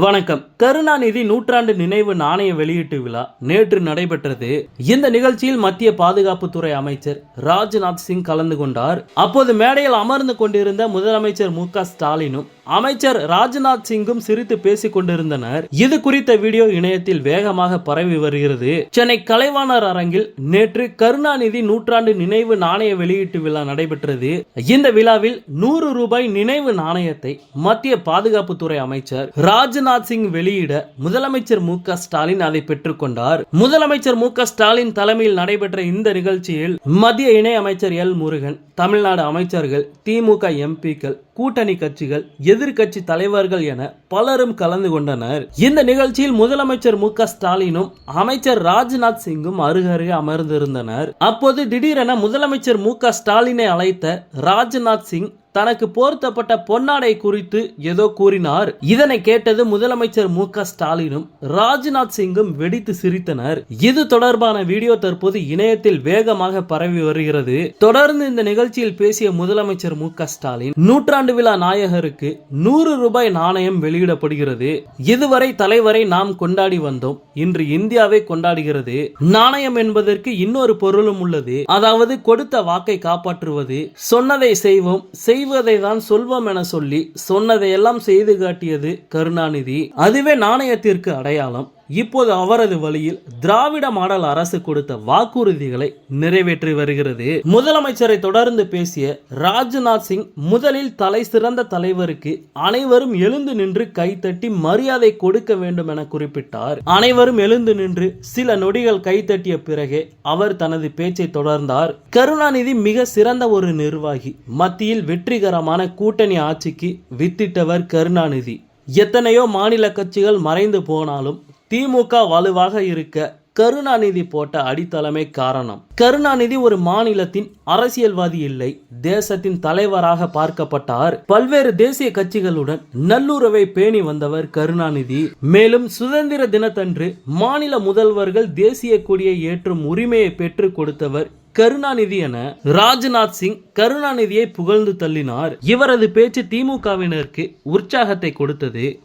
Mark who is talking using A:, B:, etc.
A: வணக்கம். கருணாநிதி நூற்றாண்டு நினைவு நாணய வெளியீட்டு விழா நேற்று நடைபெற்றது. இந்த நிகழ்ச்சியில் மத்திய பாதுகாப்புத்துறை அமைச்சர் ராஜ்நாத் சிங் கலந்து கொண்டார். அப்போது மேடையில் அமர்ந்து கொண்டிருந்த முதலமைச்சர் மு ஸ்டாலினும் அமைச்சர் ராஜ்நாத் சிங்கும் சிரித்து பேசிக் கொண்டிருந்தனர். இது குறித்த வீடியோ இணையத்தில் வேகமாக பரவி வருகிறது. சென்னை கலைவாணர் அரங்கில் நேற்று கருணாநிதி நூற்றாண்டு நினைவு நாணய வெளியீட்டு விழா நடைபெற்றது. இந்த விழாவில் நூறு ரூபாய் நினைவு நாணயத்தை மத்திய பாதுகாப்புத்துறை அமைச்சர் ராஜ்நாத் சிங் வெளியிட முதலமைச்சர் மு க ஸ்டாலின் அதை பெற்றுக்கொண்டார் முதலமைச்சர் மு க ஸ்டாலின் தலைமையில் நடைபெற்ற இந்த நிகழ்ச்சியில் மத்திய இணை அமைச்சர் எல் முருகன் தமிழ்நாடு அமைச்சர்கள் திமுக எம்பிக்கள் கூட்டணி கட்சிகள் எதிர்க்கட்சி தலைவர்கள் என பலரும் கலந்து கொண்டனர். இந்த நிகழ்ச்சியில் முதலமைச்சர் மு ஸ்டாலினும் அமைச்சர் ராஜ்நாத் சிங்கும் அருகருகே அமர்ந்திருந்தனர். அப்போது திடீரென முதலமைச்சர் மு க ஸ்டாலினை அழைத்த ராஜ்நாத் சிங் தனக்கு போர்த்தப்பட்ட பொன்னாடை குறித்து ஏதோ கூறினார். இதனை கேட்டது முதலமைச்சர் மு க ஸ்டாலினும் ராஜ்நாத் சிங்கும் வெடித்து சிரித்தனர். இது தொடர்பான வீடியோ தற்போது இணையத்தில் வேகமாக பரவி வருகிறது. தொடர்ந்து இந்த நிகழ்ச்சியில் பேசிய முதலமைச்சர் மு க ஸ்டாலின் நூற்றாண்டு விழா நாயகருக்கு நூறு ரூபாய் நாணயம் வெளியிடப்படுகிறது. இதுவரை தலைவரை நாம் கொண்டாடி வந்தோம். இன்று இந்தியாவை கொண்டாடுகிறது. நாணயம் என்பதற்கு இன்னொரு பொருளும் உள்ளது. அதாவது கொடுத்த வாக்கை காப்பாற்றுவது. சொன்னதை செய்வோம். செய்வதை தான் சொல்வோம் என சொல்லி சொன்னதையெல்லாம் செய்து காட்டியது கருணாநிதி. அதுவே நாணயத்திற்கு அடையாளம். இப்போது அவரது வழியில் திராவிட மாடல் அரசு கொடுத்த வாக்குறுதிகளை நிறைவேற்றி வருகிறது. முதலமைச்சரை தொடர்ந்து பேசிய ராஜ்நாத் சிங் முதலில் தலை சிறந்த தலைவருக்கு அனைவரும் எழுந்து நின்று கைத்தட்டி மரியாதை கொடுக்க வேண்டும் என குறிப்பிட்டார். அனைவரும் எழுந்து நின்று சில நொடிகள் கைத்தட்டிய பிறகே அவர் தனது பேச்சை தொடர்ந்தார். கருணாநிதி மிக சிறந்த ஒரு நிர்வாகி. மத்தியில் வெற்றிகரமான கூட்டணி ஆட்சிக்கு வித்திட்டவர் கருணாநிதி. எத்தனையோ மாநில கட்சிகள் மறைந்து போனாலும் திமுக வலுவாக இருக்க கருணாநிதி போட்ட அடித்தளமே காரணம். கருணாநிதி ஒரு மாநிலத்தின் அரசியல்வாதி இல்லை தேசத்தின் தலைவராக பார்க்கப்பட்டார். பல்வேறு தேசிய கட்சிகளுடன் நல்லுறவை பேணி வந்தவர் கருணாநிதி. மேலும் சுதந்திர தினத்தன்று மாநில முதல்வர்கள் தேசிய கொடியை ஏற்றும் உரிமையை பெற்றுக் கொடுத்தவர் கருணாநிதி என ராஜ்நாத் சிங் கருணாநிதியை புகழ்ந்து தள்ளினார். இவரது பேச்சு திமுகவினருக்கு உற்சாகத்தை கொடுத்தது.